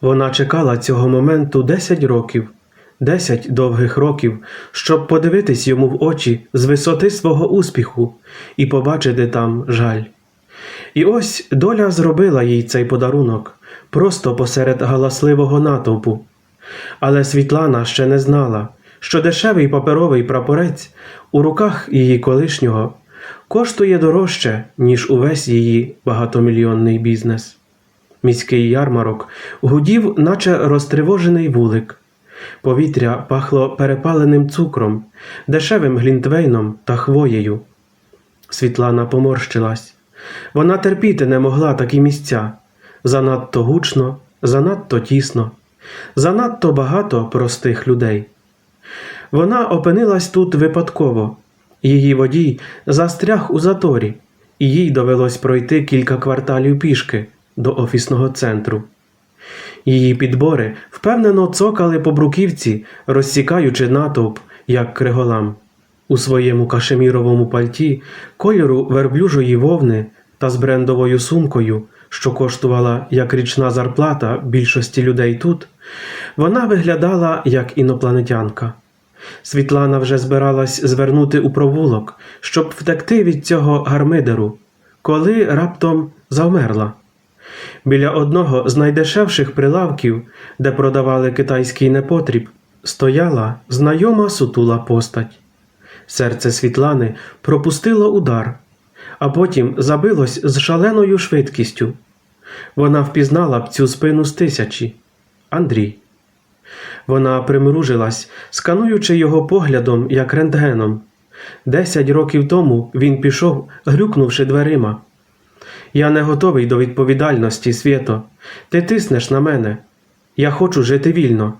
Вона чекала цього моменту 10 років, 10 довгих років, щоб подивитись йому в очі з висоти свого успіху і побачити там жаль. І ось доля зробила їй цей подарунок просто посеред галасливого натовпу. Але Світлана ще не знала, що дешевий паперовий прапорець у руках її колишнього коштує дорожче, ніж увесь її багатомільйонний бізнес. Міський ярмарок гудів, наче розтривожений вулик. Повітря пахло перепаленим цукром, дешевим глінтвейном та хвоєю. Світлана поморщилась. Вона терпіти не могла такі місця занадто гучно, занадто тісно, занадто багато простих людей. Вона опинилась тут випадково. Її водій застряг у заторі, і їй довелось пройти кілька кварталів пішки до офісного центру. Її підбори впевнено цокали по бруківці, розсікаючи натовп, як криголам. У своєму кашеміровому пальті кольору верблюжої вовни та з брендовою сумкою, що коштувала як річна зарплата більшості людей тут, вона виглядала як інопланетянка. Світлана вже збиралась звернути у провулок, щоб втекти від цього гармидеру, коли раптом завмерла. Біля одного з найдешевших прилавків, де продавали китайський непотріб, стояла знайома сутула постать. Серце Світлани пропустило удар, а потім забилось з шаленою швидкістю. Вона впізнала б цю спину з тисячі Андрій. Вона примружилась, скануючи його поглядом, як рентгеном. Десять років тому він пішов, грюкнувши дверима. Я не готовий до відповідальності, свято. Ти тиснеш на мене. Я хочу жити вільно.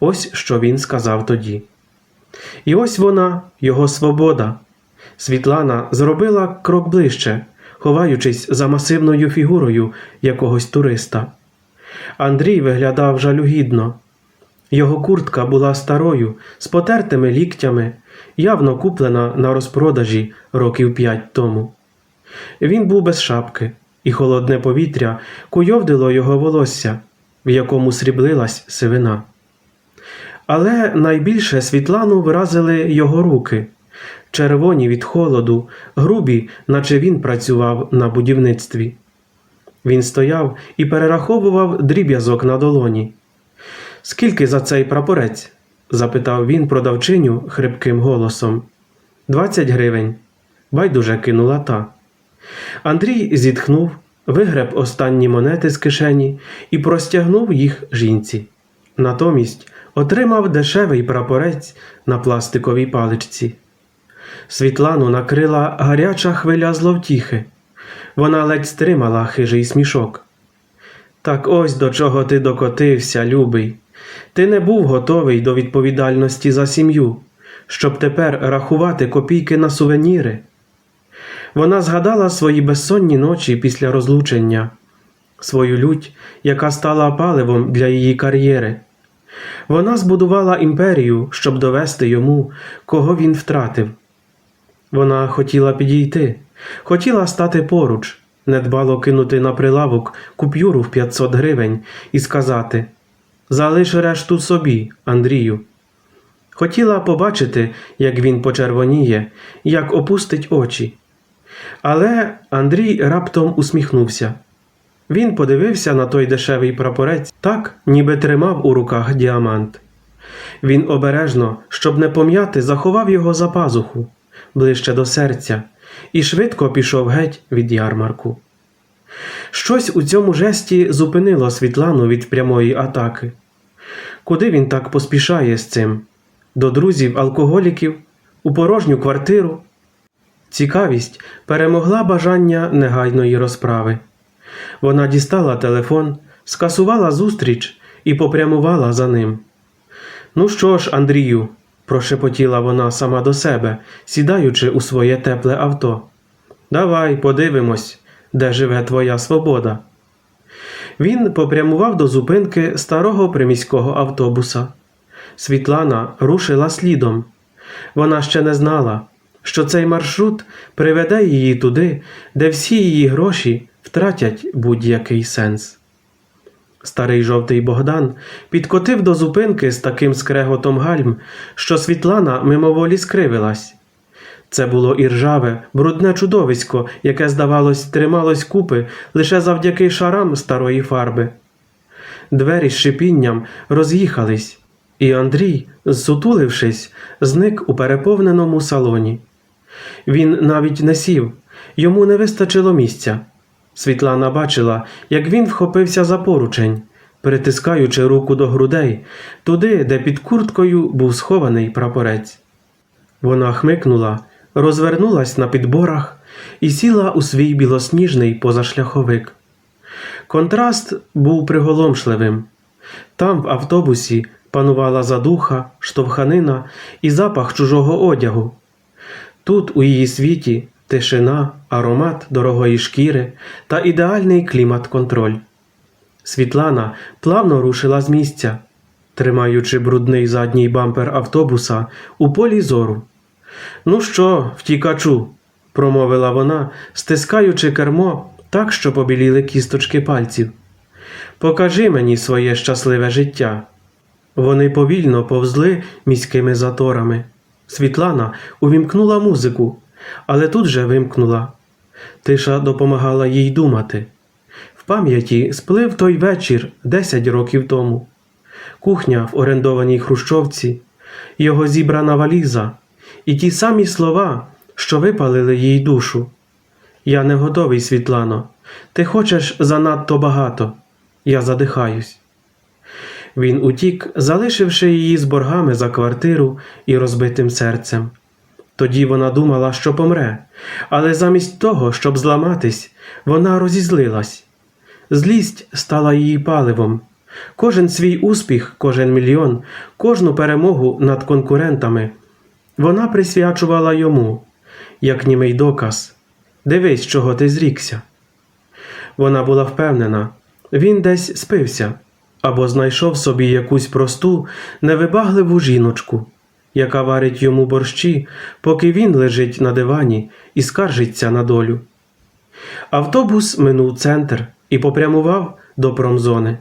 Ось що він сказав тоді. І ось вона, його свобода. Світлана зробила крок ближче, ховаючись за масивною фігурою якогось туриста. Андрій виглядав жалюгідно. Його куртка була старою, з потертими ліктями, явно куплена на розпродажі років п'ять тому. Він був без шапки, і холодне повітря куйовдило його волосся, в якому сріблилась сивина. Але найбільше Світлану вразили його руки, червоні від холоду, грубі, наче він працював на будівництві. Він стояв і перераховував дріб'язок на долоні. Скільки за цей прапорець? запитав він продавчиню хрипким голосом. Двадцять гривень. Байдуже кинула та. Андрій зітхнув, вигреб останні монети з кишені і простягнув їх жінці. Натомість отримав дешевий прапорець на пластиковій паличці. Світлану накрила гаряча хвиля зловтіхи. Вона ледь стримала хижий смішок. Так ось до чого ти докотився, любий. Ти не був готовий до відповідальності за сім'ю, щоб тепер рахувати копійки на сувеніри. Вона згадала свої безсонні ночі після розлучення, свою лють, яка стала паливом для її кар'єри. Вона збудувала імперію, щоб довести йому, кого він втратив. Вона хотіла підійти, хотіла стати поруч, недбало кинути на прилавок купюру в 500 гривень і сказати Залиш решту собі, Андрію. Хотіла побачити, як він почервоніє, як опустить очі. Але Андрій раптом усміхнувся. Він подивився на той дешевий прапорець так, ніби тримав у руках діамант. Він обережно, щоб не пом'яти, заховав його за пазуху, ближче до серця, і швидко пішов геть від ярмарку. Щось у цьому жесті зупинило Світлану від прямої атаки. Куди він так поспішає з цим? До друзів, алкоголіків, у порожню квартиру? Цікавість перемогла бажання негайної розправи. Вона дістала телефон, скасувала зустріч і попрямувала за ним. Ну що ж, Андрію, прошепотіла вона сама до себе, сідаючи у своє тепле авто. Давай подивимось, де живе твоя свобода. Він попрямував до зупинки старого приміського автобуса. Світлана рушила слідом. Вона ще не знала, що цей маршрут приведе її туди, де всі її гроші втратять будь-який сенс. Старий жовтий Богдан підкотив до зупинки з таким скреготом гальм, що Світлана мимоволі скривилась. Це було іржаве, брудне чудовисько, яке, здавалось, трималось купи лише завдяки шарам старої фарби. Двері з шипінням роз'їхались, і Андрій, зсутулившись, зник у переповненому салоні. Він навіть не сів, йому не вистачило місця. Світлана бачила, як він вхопився за поручень, притискаючи руку до грудей, туди, де під курткою був схований прапорець. Вона хмикнула, розвернулась на підборах і сіла у свій білосніжний позашляховик. Контраст був приголомшливим. Там, в автобусі, панувала задуха, штовханина і запах чужого одягу. Тут, у її світі, тишина, аромат дорогої шкіри та ідеальний клімат-контроль. Світлана плавно рушила з місця, тримаючи брудний задній бампер автобуса у полі зору. Ну що, втікачу, промовила вона, стискаючи кермо так, що побіліли кісточки пальців. Покажи мені своє щасливе життя. Вони повільно повзли міськими заторами. Світлана увімкнула музику, але тут же вимкнула. Тиша допомагала їй думати. В пам'яті сплив той вечір 10 років тому. Кухня в орендованій хрущовці, його зібрана валіза і ті самі слова, що випалили їй душу. Я не готовий, Світлано. Ти хочеш занадто багато. Я задихаюсь. Він утік, залишивши її з боргами за квартиру і розбитим серцем. Тоді вона думала, що помре, але замість того, щоб зламатись, вона розізлилась. Злість стала її паливом. Кожен свій успіх, кожен мільйон, кожну перемогу над конкурентами вона присвячувала йому, як німий доказ. Дивись, чого ти зрікся. Вона була впевнена, він десь спився або знайшов собі якусь просту, невибагливу жіночку, яка варить йому борщі, поки він лежить на дивані і скаржиться на долю. Автобус минув центр і попрямував до промзони.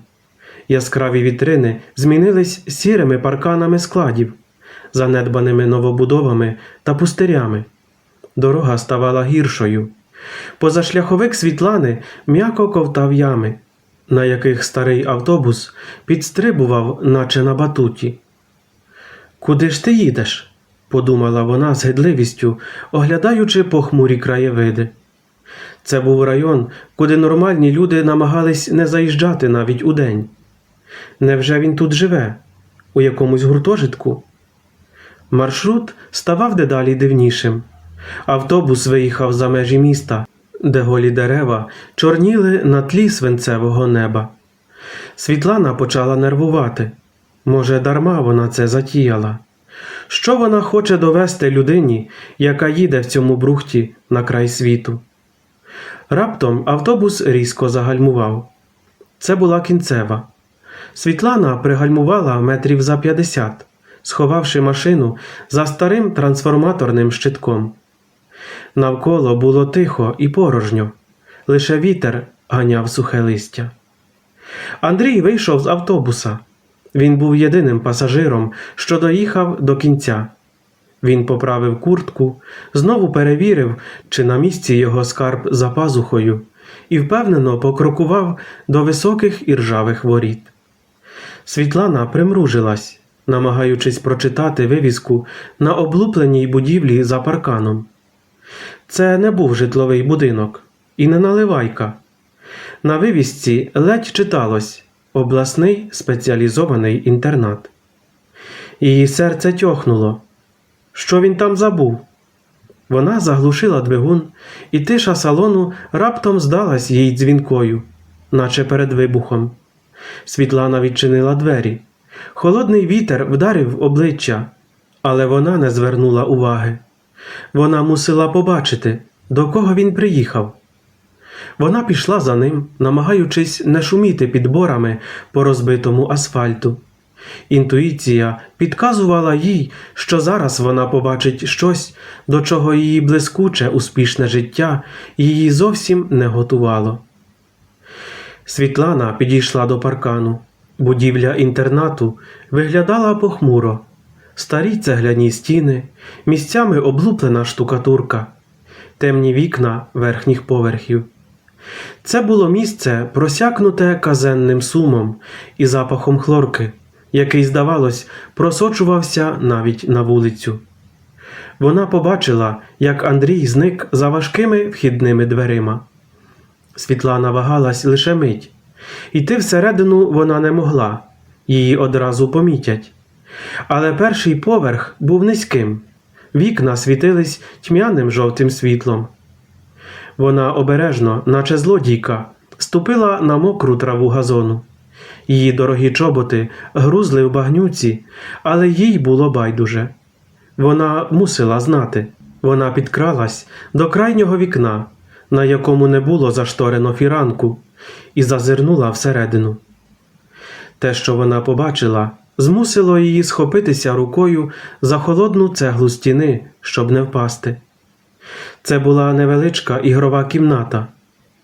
Яскраві вітрини змінились сірими парканами складів, занедбаними новобудовами та пустирями. Дорога ставала гіршою. Позашляховик Світлани м'яко ковтав ями, на яких старий автобус підстрибував, наче на батуті. Куди ж ти їдеш? подумала вона з гидливістю, оглядаючи похмурі краєвиди. Це був район, куди нормальні люди намагались не заїжджати навіть удень. Невже він тут живе? У якомусь гуртожитку? Маршрут ставав дедалі дивнішим. Автобус виїхав за межі міста, де голі дерева чорніли на тлі свинцевого неба. Світлана почала нервувати. Може, дарма вона це затіяла. Що вона хоче довести людині, яка їде в цьому брухті на край світу? Раптом автобус різко загальмував. Це була кінцева. Світлана пригальмувала метрів за 50, сховавши машину за старим трансформаторним щитком. Навколо було тихо і порожньо, лише вітер ганяв сухе листя. Андрій вийшов з автобуса. Він був єдиним пасажиром, що доїхав до кінця. Він поправив куртку, знову перевірив, чи на місці його скарб за пазухою, і впевнено покрокував до високих іржавих воріт. Світлана примружилась, намагаючись прочитати вивіску на облупленій будівлі за парканом. Це не був житловий будинок і не наливайка. На вивісці ледь читалось обласний спеціалізований інтернат. Її серце тьохнуло. Що він там забув? Вона заглушила двигун, і тиша салону раптом здалась їй дзвінкою, наче перед вибухом. Світлана відчинила двері. Холодний вітер вдарив обличчя, але вона не звернула уваги. Вона мусила побачити, до кого він приїхав. Вона пішла за ним, намагаючись не шуміти підборами по розбитому асфальту. Інтуїція підказувала їй, що зараз вона побачить щось, до чого її блискуче, успішне життя її зовсім не готувало. Світлана підійшла до паркану. Будівля інтернату виглядала похмуро. Старі цегляні стіни, місцями облуплена штукатурка, темні вікна верхніх поверхів. Це було місце, просякнуте казенним сумом і запахом хлорки, який, здавалось, просочувався навіть на вулицю. Вона побачила, як Андрій зник за важкими вхідними дверима. Світлана вагалась лише мить. Іти всередину вона не могла, її одразу помітять. Але перший поверх був низьким, вікна світились тьмяним жовтим світлом. Вона обережно, наче злодійка, ступила на мокру траву газону. Її дорогі чоботи грузли в багнюці, але їй було байдуже. Вона мусила знати. Вона підкралась до крайнього вікна, на якому не було зашторено фіранку, і зазирнула всередину. Те, що вона побачила, змусило її схопитися рукою за холодну цеглу стіни, щоб не впасти. Це була невеличка ігрова кімната,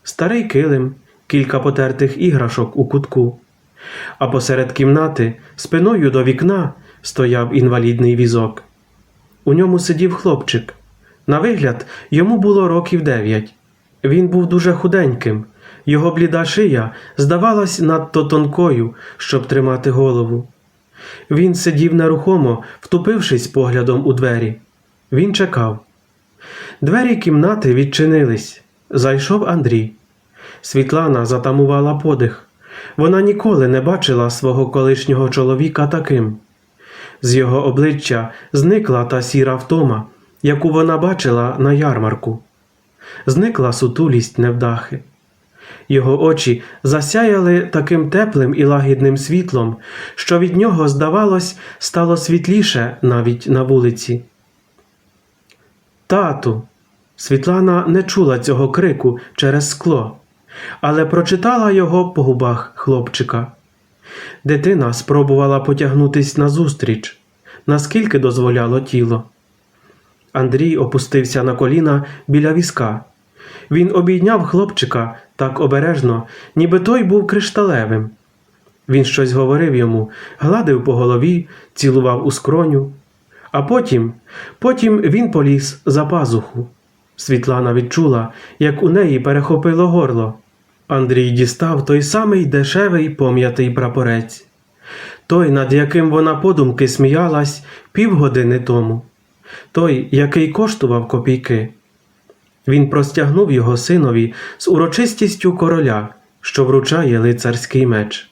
старий килим, кілька потертих іграшок у кутку. А посеред кімнати, спиною до вікна, стояв інвалідний візок. У ньому сидів хлопчик. На вигляд, йому було років дев'ять. Він був дуже худеньким, його бліда шия здавалась надто тонкою, щоб тримати голову. Він сидів нерухомо, втупившись поглядом у двері. Він чекав. Двері кімнати відчинились. Зайшов Андрій. Світлана затамувала подих. Вона ніколи не бачила свого колишнього чоловіка таким. З його обличчя зникла та сіра втома, яку вона бачила на ярмарку. Зникла сутулість невдахи. Його очі засяяли таким теплим і лагідним світлом, що від нього, здавалось, стало світліше навіть на вулиці. Тату. Світлана не чула цього крику через скло, але прочитала його по губах хлопчика. Дитина спробувала потягнутись назустріч, наскільки дозволяло тіло. Андрій опустився на коліна біля візка. Він обійняв хлопчика так обережно, ніби той був кришталевим. Він щось говорив йому, гладив по голові, цілував у скроню. А потім, потім він поліз за пазуху. Світлана відчула, як у неї перехопило горло. Андрій дістав той самий дешевий пом'ятий прапорець, той, над яким вона подумки сміялась півгодини тому, той, який коштував копійки. Він простягнув його синові з урочистістю короля, що вручає лицарський меч.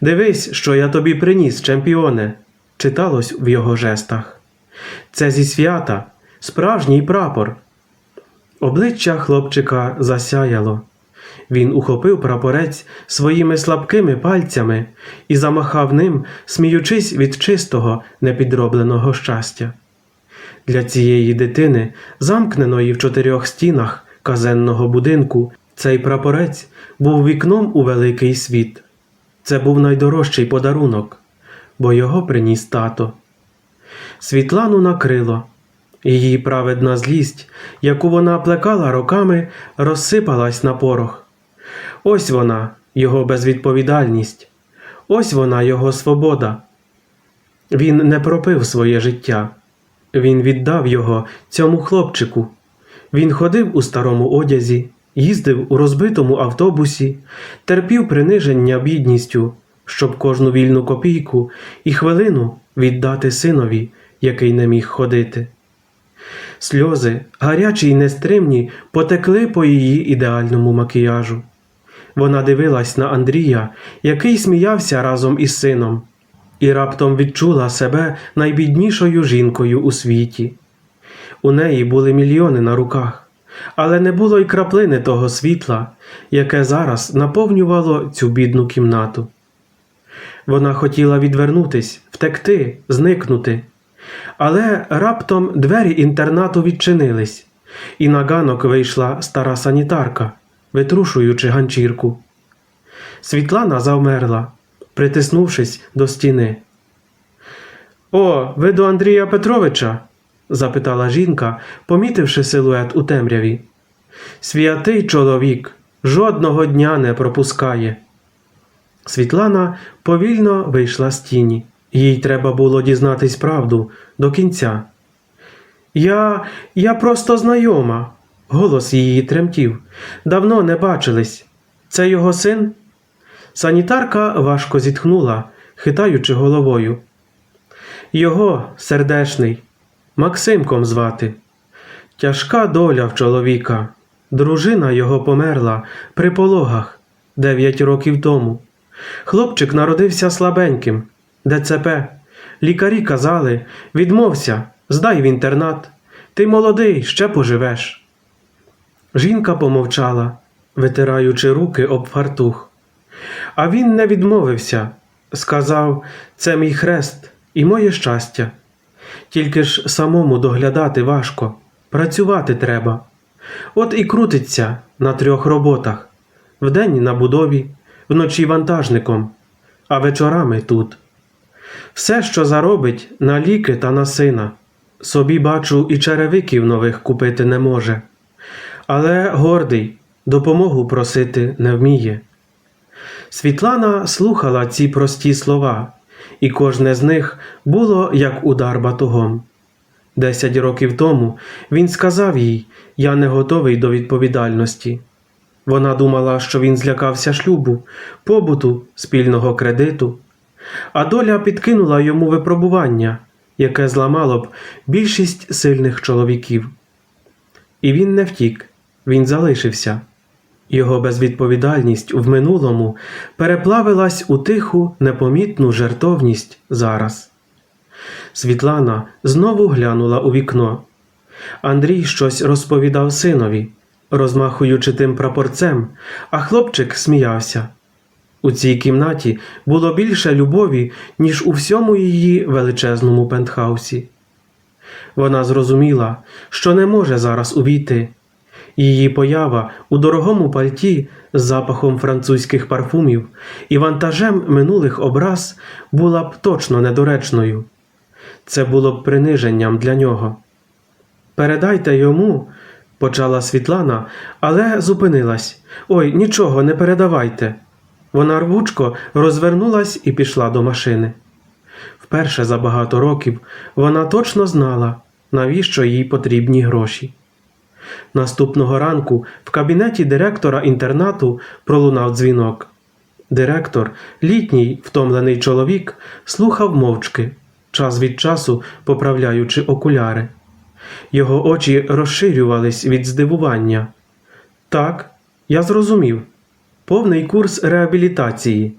Дивись, що я тобі приніс, чемпіоне, читалось в його жестах. Це зі свята, справжній прапор. Обличчя хлопчика засяяло. Він ухопив прапорець своїми слабкими пальцями і замахав ним, сміючись від чистого, непідробленого щастя. Для цієї дитини, замкненої в чотирьох стінах казенного будинку, цей прапорець був вікном у великий світ. Це був найдорожчий подарунок, бо його приніс тато. Світлану накрило. Її праведна злість, яку вона плекала роками, розсипалась на порох. Ось вона, його безвідповідальність, ось вона його свобода. Він не пропив своє життя, він віддав його цьому хлопчику. Він ходив у старому одязі, їздив у розбитому автобусі, терпів приниження бідністю, щоб кожну вільну копійку і хвилину віддати синові, який не міг ходити. Сльози, гарячі й нестримні, потекли по її ідеальному макіяжу. Вона дивилась на Андрія, який сміявся разом із сином, і раптом відчула себе найбіднішою жінкою у світі. У неї були мільйони на руках, але не було й краплини того світла, яке зараз наповнювало цю бідну кімнату. Вона хотіла відвернутись, втекти, зникнути. Але раптом двері інтернату відчинились, і на ганок вийшла стара санітарка, витрушуючи ганчірку. Світлана завмерла, притиснувшись до стіни. О, ви до Андрія Петровича? запитала жінка, помітивши силует у темряві. Святий чоловік, жодного дня не пропускає. Світлана повільно вийшла з тіні. Їй треба було дізнатись правду до кінця. Я. я просто знайома. Голос її тремтів. Давно не бачились. Це його син? Санітарка важко зітхнула, хитаючи головою. Його сердешний, Максимком звати. Тяжка доля в чоловіка. Дружина його померла при пологах дев'ять років тому. Хлопчик народився слабеньким. ДЦП. Лікарі казали відмовся, здай в інтернат. Ти молодий, ще поживеш. Жінка помовчала, витираючи руки об фартух. А він не відмовився. Сказав, це мій хрест і моє щастя. Тільки ж самому доглядати важко, працювати треба. От і крутиться на трьох роботах вдень на будові, вночі вантажником, а вечорами тут. Все, що заробить, на ліки та на сина. Собі бачу, і черевиків нових купити не може. Але гордий, допомогу просити не вміє. Світлана слухала ці прості слова, і кожне з них було як удар батогом. Десять років тому він сказав їй Я не готовий до відповідальності. Вона думала, що він злякався шлюбу, побуту, спільного кредиту, а доля підкинула йому випробування, яке зламало б більшість сильних чоловіків. І він не втік, він залишився. Його безвідповідальність в минулому переплавилась у тиху, непомітну жертовність зараз. Світлана знову глянула у вікно. Андрій щось розповідав синові, розмахуючи тим прапорцем, а хлопчик сміявся. У цій кімнаті було більше любові, ніж у всьому її величезному пентхаусі. Вона зрозуміла, що не може зараз увійти. Її поява у дорогому пальті з запахом французьких парфумів і вантажем минулих образ була б точно недоречною. Це було б приниженням для нього. Передайте йому, почала Світлана, але зупинилась. Ой, нічого, не передавайте. Вона рвучко розвернулась і пішла до машини. Вперше за багато років вона точно знала, навіщо їй потрібні гроші. Наступного ранку в кабінеті директора інтернату пролунав дзвінок. Директор, літній втомлений чоловік, слухав мовчки, час від часу поправляючи окуляри. Його очі розширювались від здивування. Так, я зрозумів. Повний курс реабілітації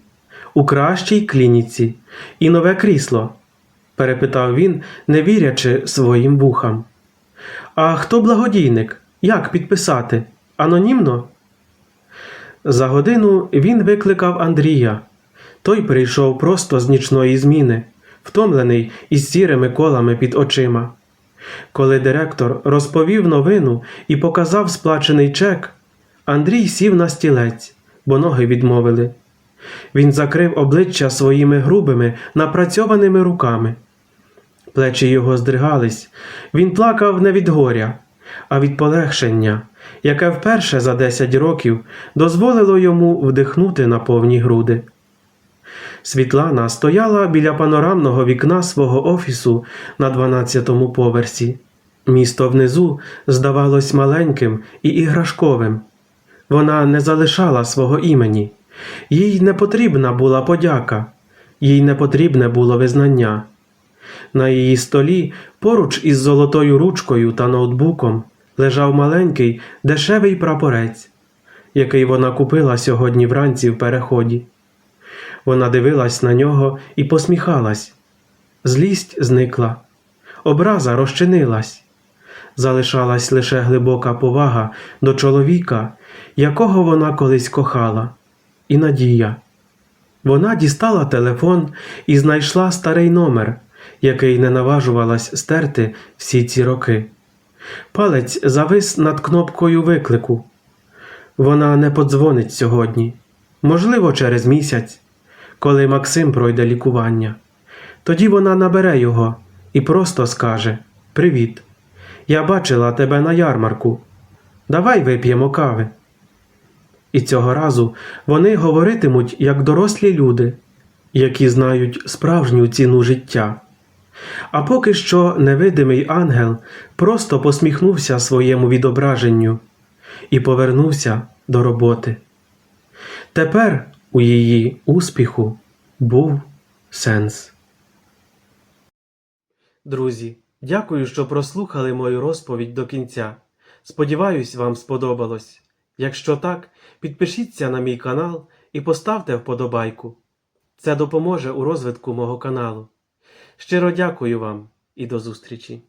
у кращій клініці і нове крісло? перепитав він, не вірячи своїм вухам. А хто благодійник? Як підписати? Анонімно? За годину він викликав Андрія. Той прийшов просто з нічної зміни, втомлений із сірими колами під очима. Коли директор розповів новину і показав сплачений чек, Андрій сів на стілець, бо ноги відмовили. Він закрив обличчя своїми грубими, напрацьованими руками. Плечі його здригались, він плакав не від горя, а від полегшення, яке вперше за десять років дозволило йому вдихнути на повні груди. Світлана стояла біля панорамного вікна свого офісу на 12-му поверсі. Місто внизу здавалось маленьким і іграшковим. Вона не залишала свого імені, їй не потрібна була подяка, їй не потрібне було визнання. На її столі, поруч із золотою ручкою та ноутбуком, лежав маленький дешевий прапорець, який вона купила сьогодні вранці в переході. Вона дивилась на нього і посміхалась. Злість зникла, образа розчинилась. Залишалась лише глибока повага до чоловіка, якого вона колись кохала, і надія. Вона дістала телефон і знайшла старий номер, який не наважувалась стерти всі ці роки. Палець завис над кнопкою виклику. Вона не подзвонить сьогодні, можливо, через місяць, коли Максим пройде лікування. Тоді вона набере його і просто скаже Привіт. Я бачила тебе на ярмарку. Давай вип'ємо кави. І цього разу вони говоритимуть як дорослі люди, які знають справжню ціну життя. А поки що невидимий ангел просто посміхнувся своєму відображенню і повернувся до роботи. Тепер у її успіху був сенс. Друзі, дякую, що прослухали мою розповідь до кінця. Сподіваюсь, вам сподобалось. Якщо так, підпишіться на мій канал і поставте вподобайку. Це допоможе у розвитку мого каналу. Щиро дякую вам і до зустрічі!